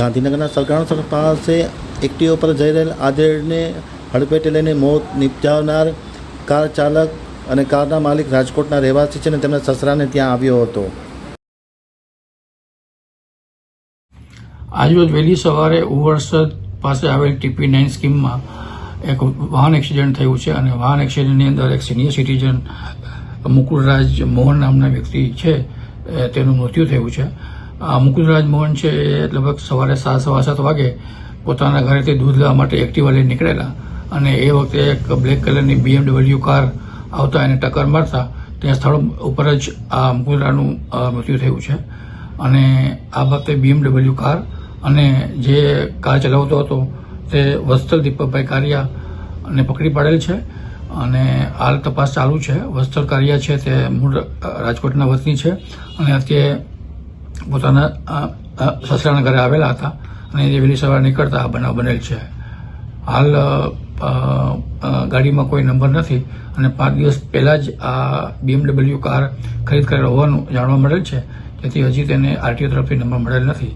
ગાંધીનગરના સ્થળ પાસે એક્ટિવા પર જઈ રહેલ આધેડને હડપેટે લઈને મોત નિપજાવનાર કાર ચાલક અને કારના માલિક રાજકોટના રહેવાસી છે અને તેમના સસરાને ત્યાં આવ્યો હતો. આજરોજ વહેલી સવારે ઉવરસદ પાસે આવેલ ટીપી નાઇન સ્કીમમાં એક વાહન એક્સિડન્ટ થયું છે અને વાહન એક્સિડન્ટની અંદર એક સિનિયર સિટીઝન મુકુલરાજ મોહન નામના વ્યક્તિ છે તેનું મૃત્યુ થયું છે. મુકુલરાજ મોહન છે, એ લગભગ સવારે સાત સવા સાત વાગે પોતાના ઘરેથી દૂધ લેવા માટે એક્ટિવા લઈને નીકળેલા. અને એ વખતે એક બ્લેક કલરની બીએમડબલ્યુ કાર આવતા એને ટક્કર મારતા ત્યાં સ્થળ ઉપર જ આ મુકુલરાનું મૃત્યુ થયું છે. અને આ બાબતે બીએમડબલ્યુ કાર અને જે કાર ચલાવતો હતો તે વસ્ત્ર દીપકભાઈ કારિયા અને પકડી પાડેલ છે. અને હાલ તપાસ ચાલુ છે. વસ્ત્ર કારિયા છે તે મૂળ રાજકોટના વતની છે. અને અત્યારે પોતાના સસરાના ઘરે આવેલા હતા અને એ વહેલી સવારે નીકળતા આ બનાવ બનેલ છે. હાલ ગાડીમાં કોઈ નંબર નથી અને પાંચ દિવસ પહેલાં જ આ બીએમડબલ્યુ કાર ખરીદ કરેલ હોવાનું જાણવા મળેલ છે. તેથી હજી તેને આરટીઓ તરફથી નંબર મળેલ નથી.